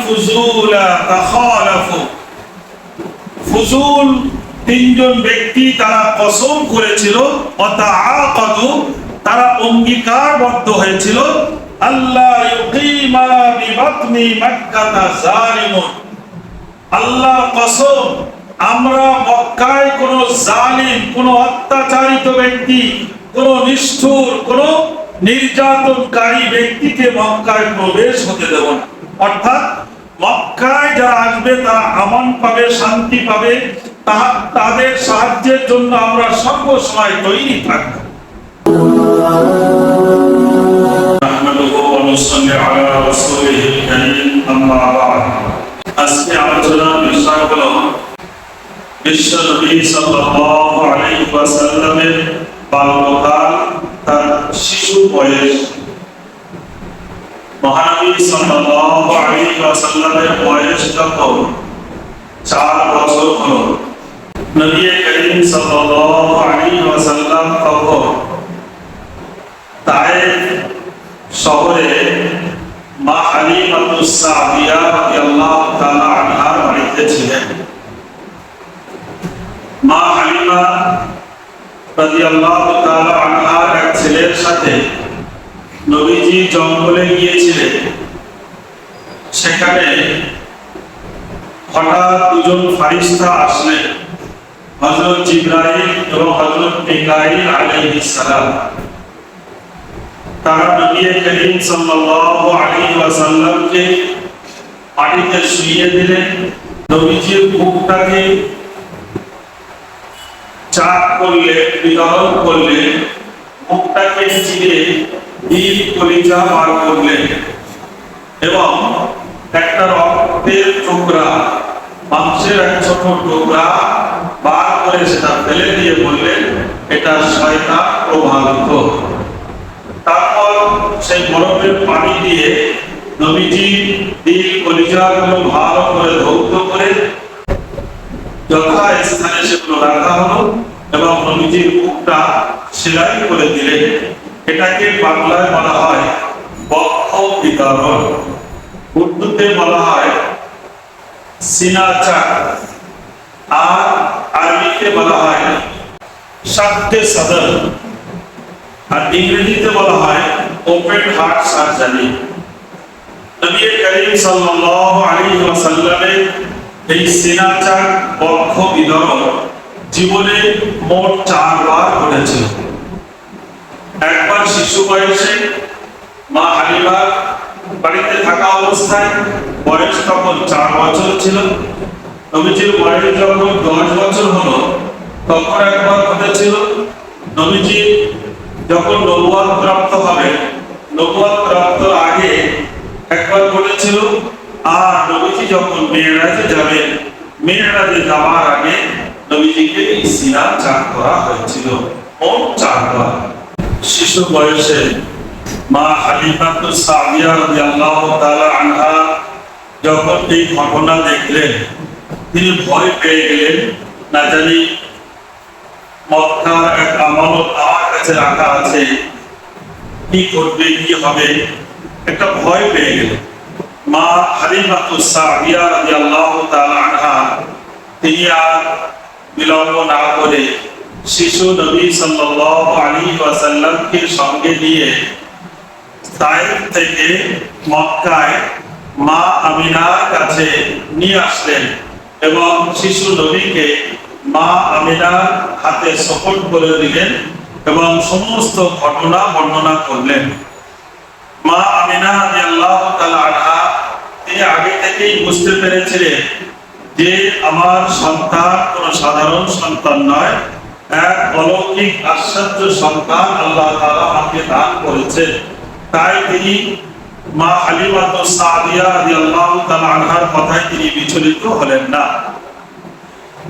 الفضول تخالفوا ফুজুল তিনজন ব্যক্তি তারা কসম করেছিল অতাআকাদু তারা অঙ্গীকারবদ্ধ হয়েছিল আল্লাহ ইউকিমা বিবাতনি মাক্কাতা জালিমুন আল্লাহর কসম আমরা মক্কায় কোন জালিম কোন অত্যাচারিত ব্যক্তি কোন নিষ্ঠুর কোন নির্যাতনকারী ব্যক্তিকে মক্কায় প্রবেশ হতে দেব না অর্থাৎ মক্কায় যারা আসবে, তারা আমান পাবে, শান্তি পাবে। তাদের সাহায্যের জন্য আমরা সর্বসময় তৈরি থাকব। মা হালিমা রাদিয়াল্লাহু তাআলা আনহার এক ছেলের সাথে নবীজি জঙ্গলে গিয়েছিলেন। সেখানে হঠাৎ দুজন ফারিস্তা আসলেন, হযরত জিবরাইল এবং হযরত মিকাইল আলাইহিস সালাম। তারা নবী করিম সাল্লাল্লাহু আলাইহি ওয়াসাল্লামকে মাটিতে শুইয়ে দিলেন। নবীজির মুখটাকে চাপ করলে, বিতরণ করলে, মুখটাকে চিরে দিল কলিজা বার করলেন এবং একটা রক্তের টুকরা, মাংসের এক ছোট টুকরা বার করে সেটা ফেলে দিয়ে বললেন, এটা শয়তান প্রভাবিত। তারপর সেই বরফের পানি দিয়ে নবীজি দিল কলিজাগুলো ভালো করে ধৌত করে যথা স্থানে সেগুলো রাখা হলো। এবং নবীজির মুখটা সেলাই করে দিলেন এটাকে বাংলায় বলা হয় বক্ষ বিতরণ। উর্দুতে বলা হয় সিনাচার। আর আরবিতে বলা হয় সাদ্দে সদর আর ইংরেজিতে বলা হয় open heart surgery Nabi Karim সাল্লাল্লাহু আলাইহি ওয়াসাল্লামের এই সিনাচার বক্ষ বিতরণ জীবনে মোট চারবার ঘটেছিল। একবার শিশু বয়সে মা হালিমা বাড়িতে থাকা অবস্থায়, বয়স তখন চার বছর ছিল। নবীজির বয়স যখন দশ বছর হলো, তখন একবার ঘটেছিল। নবীজি যখন নবুয়াত প্রাপ্ত হবে নবুয়াত প্রাপ্ত আগে একবার ঘটেছিল আর নবীজি যখন মেয়েরাজে যাবেন, মেয়েরাজে যাওয়ার আগে নবীজিকে সিনা চাক করা হয়েছিল। মোট চারবার শিশু বয়সে মা হালিফাতু সাদিয়া রাদিয়াল্লাহু তাআলা আনহা যখন এই ঘটনা দেখলেন, তিনি ভয় পেয়ে গেলেন, না জানি মক্কার এক আমানত আমার কাছে রাখা আছে, কি করবে, কি হবে, একটা ভয় পেয়ে গেল মা হালিমাতু সাদিয়া রাদিয়াল্লাহু তাআলা আনহা, তিনি আর বিলম্ব না করে শিশু নবী সাল্লাল্লাহু সঙ্গে নিয়ে তাইফ থেকে মক্কায় মা আমিনার কাছে নিয়ে আসলেন এবং শিশু নবীকে মা আমিনার হাতে সপোর্ট করে দিলেন এবং সমস্ত ঘটনা বর্ণনা করলেন। মা আমিনা রাদিয়াল্লাহু তিনি আগে থেকেই বুঝতে পেরেছিলেন যে আমার সন্তান কোন সাধারণ সন্তান নয়, এক অলৌকিক আশ্চর্য সন্তান আল্লাহ তাআলা আমাকে দান করেছে। তাই তিনি মা হালিমাতু সাদিয়া রাদিয়াল্লাহু তাআলা আনহার কথায় তিনি বিচলিত হলেন না।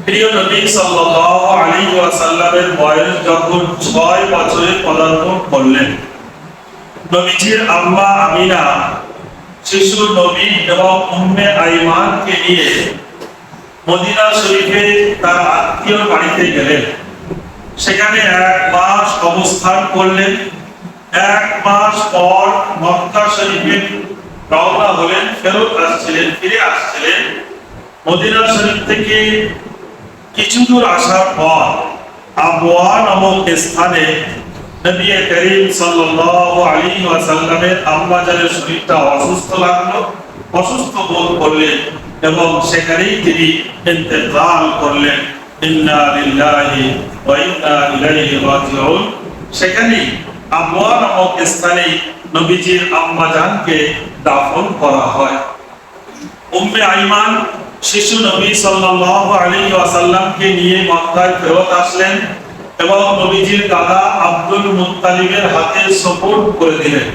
প্রিয় নবী সাল্লাল্লাহু আলাইহি ওয়াসাল্লামের বয়স যখন 6 বছরে পদার্পণ করলেন, নবীজির আম্মা আমিনা শিশু নবী এবং উম্মে আইমানকে নিয়ে মদিনা শরীফে তার আত্মীয় বাড়িতে গেলেন। সেখানে এক মাস অবস্থান করলেন। এক মাস পর মক্কা শরীফে রওনা হলেন, ফেরত আসছিলেন, ফিরে আসছিলেন। মদিনা শরীফ থেকে কিছু দূর আসার পর আবওয়া নামক স্থানে নবী করিম সাল্লাল্লাহু আলাইহি ওয়াসাল্লামের আম্মা জানের শরীরটা অসুস্থ লাগল, অসুস্থ বোধ করলেন। এবং সেখানেই তিনি ইন্তেকাল করলেন। ইন্না লিল্লাহি ওয়া ইন্না ইলাইহি রাজিউন। সেখানেই আবওয়া নামক স্থানে নবীজির আম্মা জানকে দাফন করা হয়। উম্মে আইমান শিশু নবী সাল্লাল্লাহু আলাইহি ওয়াসাল্লামকে নিয়ে মক্কায় ফেরত আসলেন এবং নবীজির দাদা আব্দুল মুত্তালিবের হাতে সুপুর্দ করে দিলেন।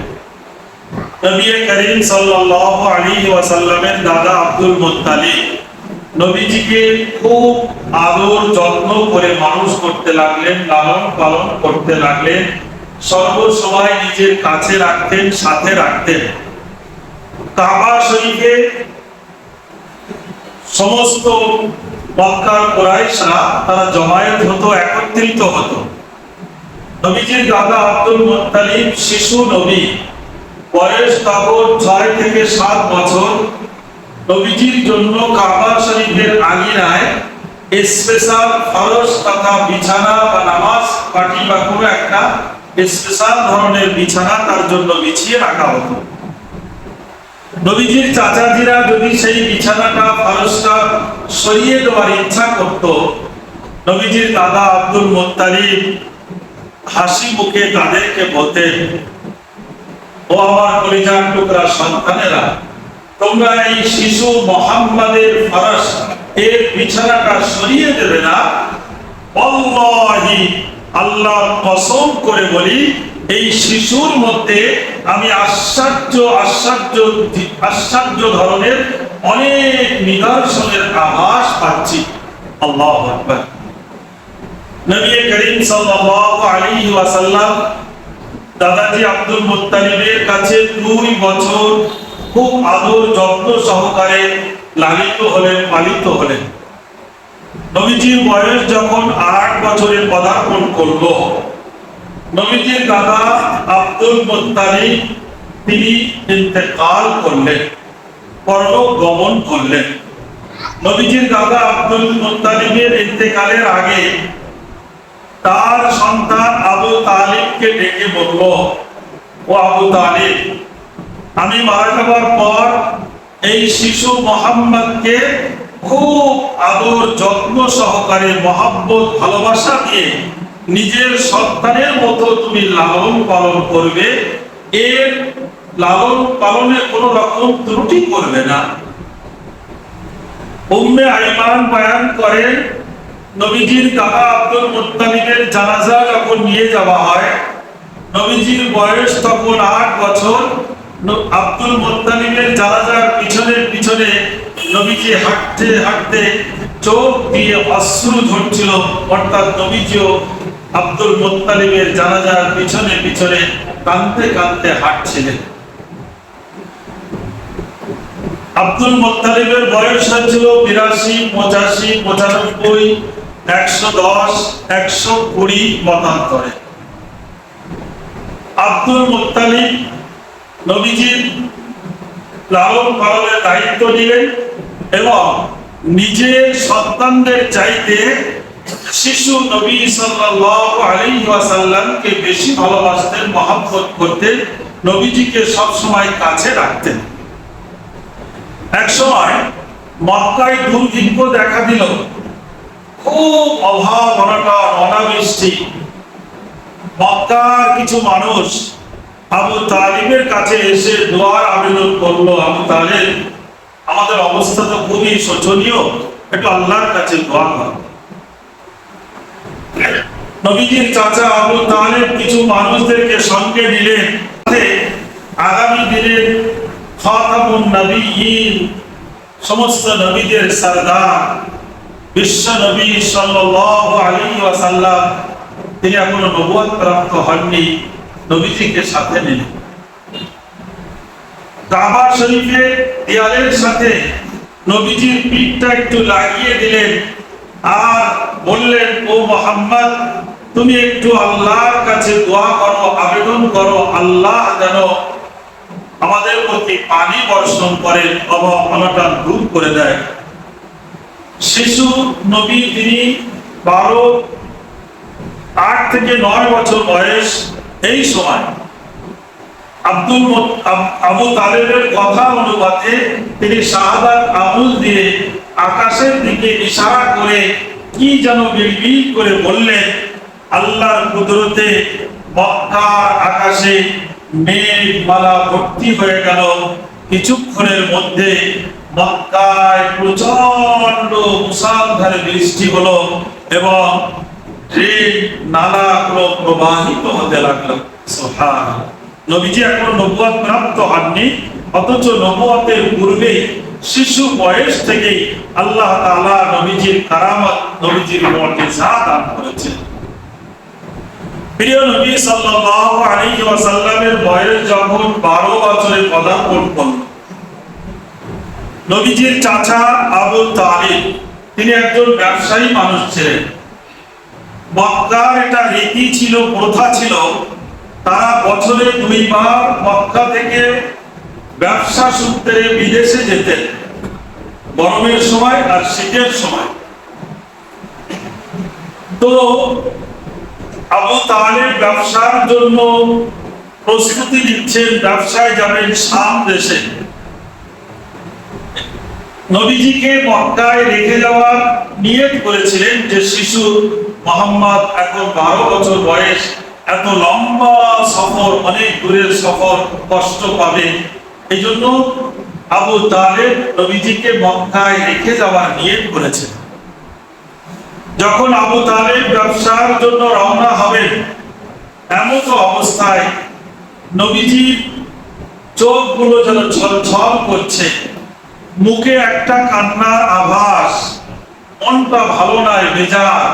নবী করিম সাল্লাল্লাহু আলাইহি ওয়াসাল্লামের দাদা আব্দুল মুত্তালিব। নবীজিকে খুব আদর যত্ন করে মানুষ করতে লাগলেন, লালন পালন করতে লাগলেন সর্ব সময় নিজের কাছে রাখতেন, সাথে রাখতেন। কাবা শরীফে সমস্ত তারা জমায়েত হতো, একত্রিত হতো। নবীজির দাদা আব্দুল মুত্তালিব শিশু নবী। বয়স তখন ছয় থেকে সাত বছর। নবীজির জন্য কাবা শরীফের আঙিনায় স্পেশাল তথা বিছানা বা নামাজ পাটি বা কোনো একটা স্পেশাল ধরনের বিছানা তার জন্য বিছিয়ে রাখা হতো। নবীজির চাচাজিরা যদি সেই বিছানাটা সরিয়ে দেওয়ার ইচ্ছা করত, নবীজির দাদা আব্দুল হাসি মুখে তাদেরকে বলতেন ও আমার কলিজার টুকরা সন্তানেরা, তোমরা এই শিশু মোহাম্মদের ফরস, এর বিছানাটা সরিয়ে দেবে না? অল্লাহি আল্লাহ কসম করে বলি, এই শিশুর মধ্যে আমি আশ্চর্য আশ্চর্য আশ্চর্য ধরনের অনেক নিদর্শনের আভাস পাচ্ছি। আল্লাহ নবী করিম সাল্লাল্লাহু আলাইহি ওয়াসাল্লাম দাদাজি আব্দুল মুত্তালিবের কাছে দুই বছর খুব আদর যত্ন সহকারে লালিত হলেন পালিত হলেন। নবীজির বয়স যখন আট বছরে পদার্পণ করল, নবীজির দাদা আব্দুল মুত্তালিব তিনি ইন্তেকাল করলেন পরলোক গমন করলেন। নবীজির দাদা আব্দুল মুত্তালিবের ইন্তেকালের আগে তার সন্তান আবু তালিবকে ডেকে বলল, ও আবু তালিব, আমি মারা যাওয়ার পর এই শিশু মোহাম্মদকে খুব আদর যত্ন সহকারে, মহাব্বত, ভালোবাসা দিয়ে নিজের সন্তানের মতো তুমি লালন পালন করবে, এর লালন পালনে কোনো রকম ত্রুটি করবে না। উম্মে আইমান বয়ান করেন নবীজির দাদা আব্দুল মুত্তালিবের জানাজা যখন নিয়ে যাওয়া হয়। নবীজির বয়স তখন আট বছর। আব্দুল মুত্তালিবের জানাজার পিছনে পিছনে নবীজি হাঁটতে হাঁটতে চোখ দিয়ে অশ্রু ঝরছিল অর্থাৎ নবীজিও আব্দুল মুত্তালিবের জানাজার পিছনে পিছনে কাঁদতে কাঁদতে হাঁটছিলেন। আব্দুল মুত্তালিবের বয়স হচ্ছিল বিরাশি, পঁচাশি, পঁচানব্বই একশো দশ, একশো কুড়ি মতান্তরে। আব্দুল মুত্তালিব নবীজির লালন পালনের দায়িত্ব নিলেন এবং নিজের সন্তানদের চাইতে শিশু নবী ওয়াসাল্লামকে বেশি ভালোবাসতেন, মহব্বত করতেন, নবীজিকে সব সময় কাছে রাখতেন। এক সময় মক্কায় দুর্ভিক্ষ দেখা দিল। খুব অভাব অনাবৃষ্টি। মক্কার কিছু মানুষ আবু কাছে এসে দোয়ার আবেদন করল, আবু তালিব, আমাদের অবস্থা তো খুবই শোচনীয়। একটু আল্লাহর কাছে দোয়া কর। নবীজির চাচা আবু তালিব কিছু মানুষদেরকে সঙ্গে নিলেন। আগামী দিনের খাতামুন নবীন সমস্ত নবীদের সরদার। তুমি একটু আল্লাহর কাছে দোয়া করো, আবেদন করো, আল্লাহ যেন আমাদের প্রতি পানি বর্ষণ করেন অভাব অনটন দূর করে দেয়। শিশু নবী তিনি বারো, আট থেকে নয় বছর বয়স এই সময়। আব্দুল আবু তালেবের কথা অনুপাতে তিনি আমুল দিয়ে আকাশের দিকে ইশারা করে কি যেন বিড়বিড় করে বললেন, আল্লাহর কুদরতে মক্কার আকাশে মেঘমালা ভর্তি হয়ে গেল। কিছুক্ষণের মধ্যে মক্কায় প্রচণ্ড মুষলধারে বৃষ্টি হলো এবং প্রবাহিত হতে লাগল। নবীজি এখন নবুয়াত প্রাপ্ত হননি, অথচ নবুয়াতের শিশু বয়স থেকেই আল্লাহ তাআলা নবীজির কারামত, নবীজির মুজিজা দান করেছেন। প্রিয় নবী সাল্লাল্লাহু আলাইহি ওয়াসাল্লামের বয়স যখন 12 বছরে পদার্পণ করল নবীজির চাচা আবু তালিব, তিনি একজন ব্যবসায়ী মানুষ ছিলেন। মক্কার একটা রীতি ছিল, প্রথা ছিল, তারা বছরে দুইবার মক্কা থেকে ব্যবসা সূত্রে বিদেশে যেতেন, গরমের সময় আর শীতের সময়। তো আবু তালেব ব্যবসার জন্য প্রস্তুতি নিচ্ছেন, ব্যবসায় যাবেন শাম দেশে। নবীজিকে মক্কায় রেখে যাওয়ার নিয়ত করেছিলেন যে শিশু মোহাম্মদ এখন বারো বছর বয়স, এত লম্বা সফর, অনেক দূরের সফর, কষ্ট পাবে। এই জন্য আবু তালেব নবীজিকে মক্কায় রেখে যাওয়ার নিয়ত করেছেন। যখন আবু তালেব ব্যবসার জন্য রওনা হবেন, এমন তো অবস্থায় নবীজির চোখগুলো যেন ছলছল করছে। মুখে একটা কান্নার আভাস, মনটা ভালো নয় বেজার।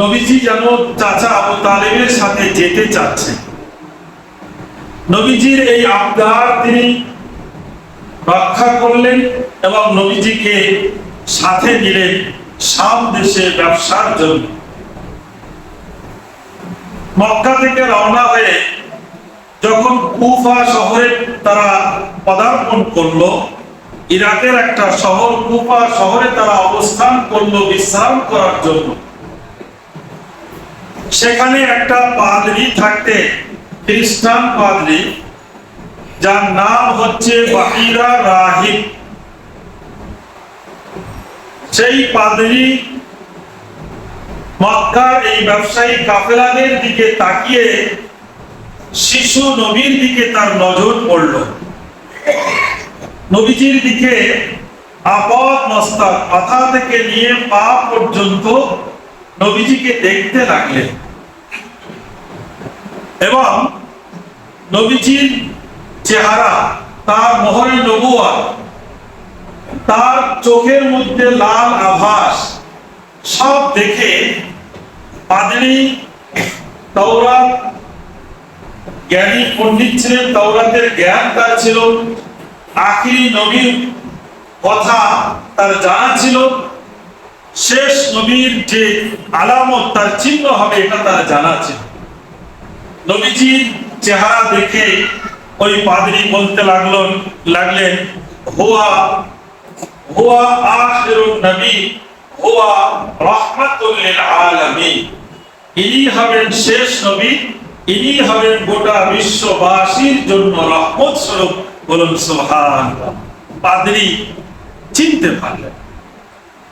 নবীজি যেন চাচা আবু তালেবের সাথে যেতে চাচ্ছে। নবীজির এই আবদার তিনি রক্ষা করলেন এবং নবীজিকে সাথে নিলেন শাম দেশে ব্যবসার জন্য। মক্কা থেকে রওনা হয়ে যখন কুফা শহরে তারা পদার্পণ করল ইরাকের একটা শহর কুফা শহরে তারা অবস্থান করল, বিশ্রাম করার জন্য। সেখানে একটা পাদরি থাকতে, খ্রিস্টান পাদরি, যার নাম হচ্ছে বাহিরা রাহিব। সেই পাদরি মক্কার এই ব্যবসায়ী কাফেলাদের দিকে তাকিয়ে শিশু নবীর দিকে তার নজর পড়ল। নবীজির দিকে আপদ মস্তক মাথা থেকে নিয়ে পা পর্যন্ত নবীজিকে দেখতে লাগলেন। এবং নবীজির চেহারা, তার মোহরে নবুয়া, তার চোখের মধ্যে লাল আভাস, সব দেখে পাদরি তৌরাত জ্ঞানী পণ্ডিত ছিলেন তৌরাতের জ্ঞান তার ছিল। আখিরি নবীর কথা তার জানা ছিল। শেষ নবীর যে আলামত, তার চিহ্ন হবে এটা তার জানা ছিল। নবীজির চেহারা দেখে ওই পাদরি বলতে লাগল লাগলেন, হুয়া হুয়া আখিরুন নবী, হুয়া রাহমাতুল লিল আলামিন। ইনি হবেন শেষ নবী, ইনি হবেন গোটা বিশ্ববাসীর জন্য রহমত স্বরূপ। বলুন, সুবহান। পাদরি চিনতে পারলেন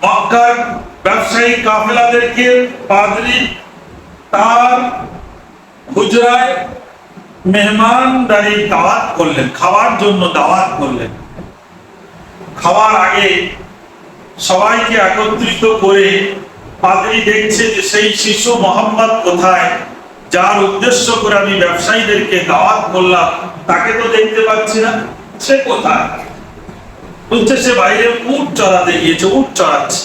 মক্কার ব্যবসায়ী কাফেলাদেরকে পাদরি তার হুজরায় মেহমানদারি দাওয়াত করলেন, খাওয়ার জন্য দাওয়াত করলেন। খাওয়ার আগে সবাইকে একত্রিত করে পাদরি দেখছে যে সেই শিশু মোহাম্মদ কোথায়, যার উদ্দেশ্য করে আমি ব্যবসায়ীদেরকে দাওয়াত করলাম। তাকে তো দেখতে পাচ্ছি না। সে কোথায়? বলছে, সে বাইরে উট চড়াতে গিয়েছে, উট চড়াচ্ছে।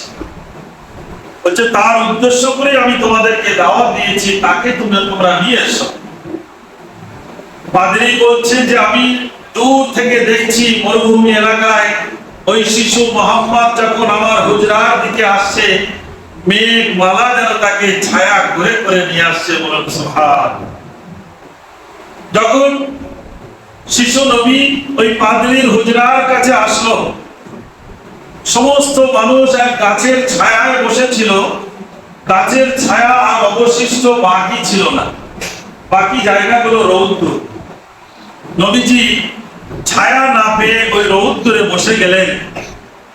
বলছে, তার উদ্দেশ্য করে আমি তোমাদেরকে দাওয়াত দিয়েছি, তাকে তুমি তোমরা নিয়ে এসো। পাদরি বলছে যে, আমি দূর থেকে দেখছি মরুভূমি এলাকায় ওই শিশু মোহাম্মদ যখন আমার হুজরার দিকে আসছে, মেঘ মালা যেন তাকে ছায়া করে করে নিয়ে আসছে বলুন, সুবহান। যখন শিশু নবী ওই পাদ্রীর হুজরার কাছে আসলো। সমস্ত মানুষ এক গাছের ছায়ায় বসেছিল। গাছের ছায়া আর অবশিষ্ট বাকি ছিল না। বাকি জায়গাগুলো রৌদ্র। নবীজি ছায়া না পেয়ে ওই রৌদ্রে বসে গেলেন।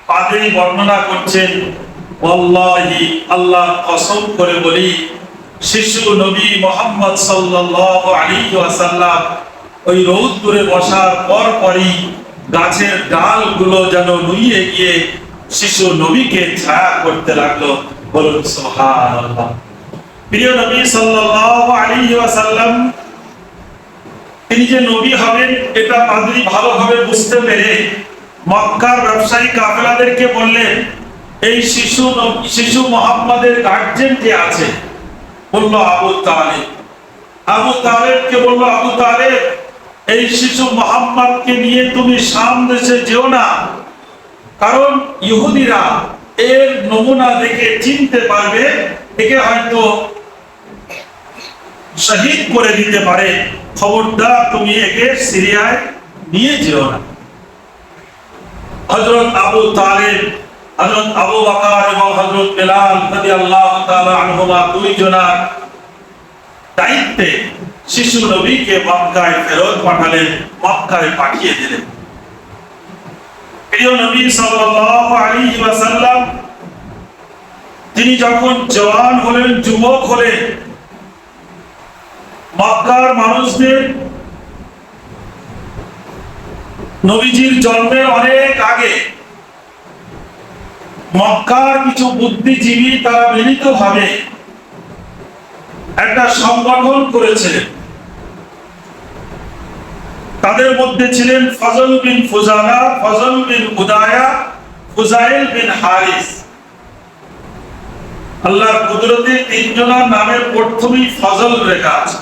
পাদ্রী বর্ণনা করছেন, ওয়াল্লাহি, আল্লাহ কসম করে বলি শিশু নবী মোহাম্মদ সাল্লাল্লাহু আলাইহি ওয়াসাল্লাম ওই রৌদ্রে বসার পর পরই গাছের ডালগুলো যেন নুইয়ে গিয়ে শিশু নবীকে ছায়া করতে লাগল। বলুন প্রিয় নবী তিনি যে নবী হবেন, এটা ভালোভাবে বুঝতে পেরে মক্কার ব্যবসায়ী বললেন, এই শিশু শিশু গার্জেন যে আছে? বলল, আবু তালেব। আবু তালেবকে বলল, আবু তালেব এই শিশু মোহাম্মদকে নিয়ে তুমি শাম দেশে যেও না। কারণ ইহুদিরা এর নমুনা দেখে চিনতে পারবে একে হয়তো শহীদ করে দিতে পারে। খবরদার তুমি একে সিরিয়ায় নিয়ে যেও না। হযরত আবু তালেব, হযরত আবু বকর এবং হযরত বেলাল রাদিয়াল্লাহু তাআলা আনহুমা দুই জনার দায়িত্বে শিশু নবীকে মক্কায় ফেরত পাঠালেন, মক্কায় পাঠিয়ে দিলেন। প্রিয় নবী সাল্লাল্লাহু আলাইহি ওয়াসাল্লাম, তিনি যখন জওয়ান হলেন, যুবক হলেন, মক্কার মানুষদের নবীজির জন্মের অনেক আগে মক্কার কিছু বুদ্ধিজীবী তারা মিলিত ভাবে একটা সংগঠন করেছিলেন। তাদের মধ্যে ছিলেন ফজল বিন ফুজালা ফজল বিন উদায়া, ফুজাইল বিন হারিস। আল্লাহর কুদরতে তিনজনের নামের প্রথমেই ফজল রেখা আছে।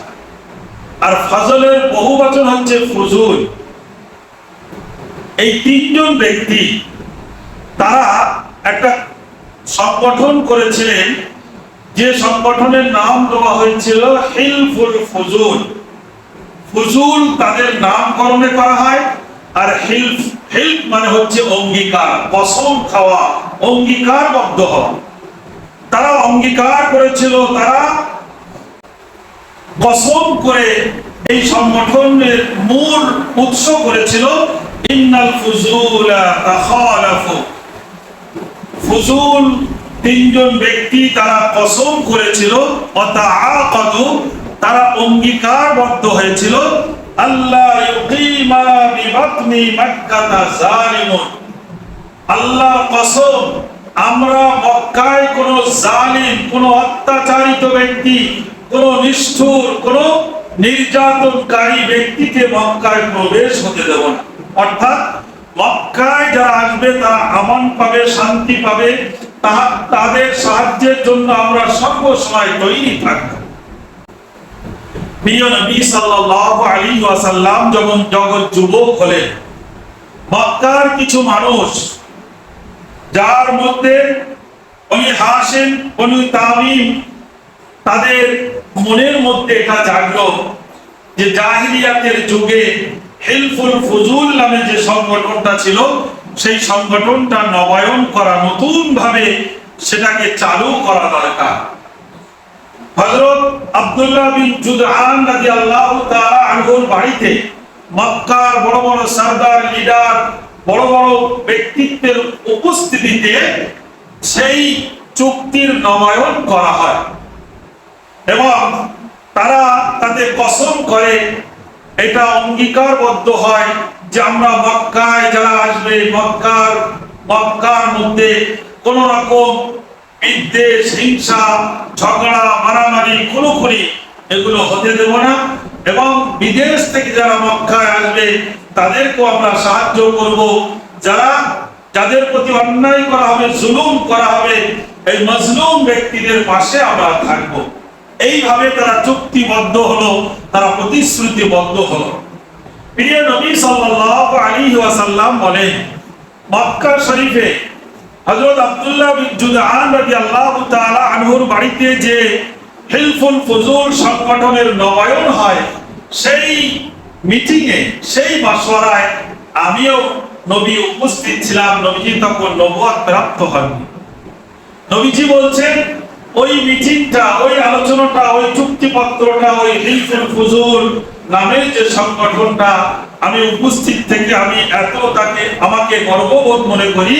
আর ফজলের বহু বচন হচ্ছে ফুজুল। এই তিনজন ব্যক্তি, তারা একটা সংগঠন করেছিলেন। যে সংগঠনের নাম দেওয়া হয়েছিল হিলফুল ফুজুল। ফুজুল তাদের নামকরণে করা হয়, আর হিলফ হিলফ মানে হচ্ছে অঙ্গীকার, কসম খাওয়া, অঙ্গীকারবদ্ধ হওয়া। তারা অঙ্গীকার করেছিল, তারা কসম করে এই সংগঠনের মূল উৎস করেছিল, ইন্নাল ফুজুলা তাখালাফু। ফুজুল তিনজন ব্যক্তি তারা কসম করেছিল, অতাআকাদু তারা অঙ্গীকারবদ্ধ হয়েছিল, আল্লাহ আল্লাহর কসম, আমরা মক্কায় কোন জালিম, কোন অত্যাচারিত ব্যক্তি, কোন নিষ্ঠুর, কোন নির্যাতনকারী ব্যক্তিকে মক্কায় প্রবেশ হতে দেব না। অর্থাৎ মক্কায় যারা আসবে, তারা আমান পাবে, শান্তি পাবে তাদের সাহায্যের জন্য আমরা সর্বসময় তৈরি থাকব। প্রিয় নবী সাল্লাল্লাহু আলাইহি ওয়াসাল্লাম যখন জগৎ যুবক হলেন, মক্কার কিছু মানুষ, যার মধ্যে তামিম, তাদের মনের মধ্যে এটা জাগলো যে জাহিলিয়াতের যুগে হেলফুল ফজুল নামে যে সংগঠনটা ছিল, সেই সংগঠনটা নবায়ন করা নতুন ভাবে সেটাকে চালু করা দরকার। হযরত আব্দুল্লাহ বিন জুদআন রাদিয়াল্লাহু তাআলা আনহুর বাড়িতে মক্কার বড় বড় সরদার, লিডার, বড় বড় ব্যক্তিত্বের উপস্থিতিতে সেই চুক্তির নবায়ন করা হয়। এবং তারা তাতে কসম করে এটা অঙ্গীকারবদ্ধ হয় যে আমরা মক্কায় যারা আসবে, মক্কার মক্কার মধ্যে কোন রকম বিদ্বেষ, হিংসা, ঝগড়া, মারামারি, খুনোখুনি এগুলো হতে দেব না এবং বিদেশ থেকে যারা মক্কায় আসবে তাদেরকেও আমরা সাহায্য করব। যারা, যাদের প্রতি অন্যায় করা হবে, জুলুম করা হবে, এই মজলুম ব্যক্তিদের পাশে আমরা থাকব। এইভাবে তারা চুক্তিবদ্ধ হলো, তারা প্রতিশ্রুতিবদ্ধ হলো। প্রিয় নবী সাল্লাল্লাহু আলাইহি ওয়াসাল্লাম বলেন, মক্কা শরীফে হযরত আব্দুল্লাহ বিন জুদআন রাদিয়াল্লাহু তাআলা আনহুর বাড়িতে যে হিলফুল ফুজুল সংগঠনের নবায়ন হয়, সেই মিটিং এ সেই মাসওয়ারায় আমিও নবী উপস্থিত ছিলাম, নবীজি তখন নবুয়াত প্রাপ্ত হননি। নবীজি বলছেন, ওই মিটিংটা, ওই আলোচনাটা, ওই চুক্তিপত্রটা, ওই হিলফুল ফুজুল নামের যে সংগঠনটা আমি উপস্থিত থেকে আমি এত তাকে, আমাকে গর্ববোধ মনে করি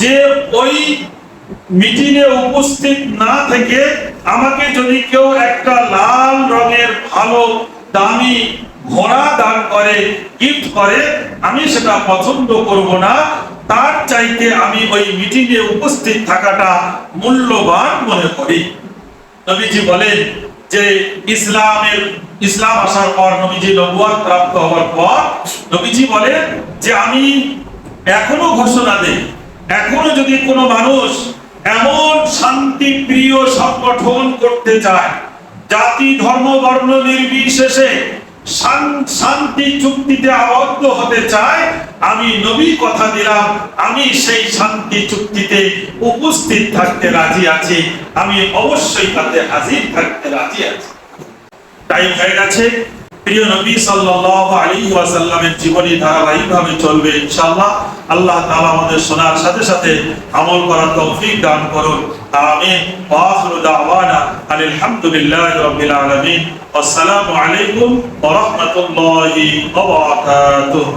যে ওই মিটিংয়ে উপস্থিত না থেকে আমাকে যদি কেউ একটা লাল রঙের ভালো, দামি ঘোড়া দান করে গিফট করে, আমি সেটা পছন্দ করব না। তার চাইতে আমি ওই মিটিংয়ে উপস্থিত থাকাটা মূল্যবান মনে করি। নবীজি বলেন যে ইসলামের, ইসলাম আসার পর নবীজি নবুয়াত প্রাপ্ত হওয়ার পর নবীজি বলেন যে আমি এখনও ঘোষণা দেই। এখনও যদি কোনো মানুষ এমন শান্তি প্রিয় সংগঠন করতে চায়, জাতি, ধর্ম, বর্ণ নির্বিশেষে শান- শান্তি চুক্তিতে আবদ্ধ হতে চায়, আমি নবী কথা দিলাম, আমি সেই শান্তি চুক্তিতে উপস্থিত থাকতে রাজি আছি, আমি অবশ্যই তাতে হাজির থাকতে রাজি আছি। টাইম হয়ে গেছে প্রিয় নবী সাল্লাল্লাহু আলাইহি ওয়াসাল্লামের জীবনী ধারাবাহিকভাবে চলবে ইনশাআল্লাহ। আল্লাহ তাআলা আমাদের শোনার সাথে সাথে আমল করার তৌফিক দান করুন। আমিন। ওয়া আখিরু দাওয়ানা আলহামদুলিল্লাহি রাব্বিল আলামিন। আসসালামু আলাইকুম ওয়া রাহমাতুল্লাহি ওয়া বারাকাতুহু।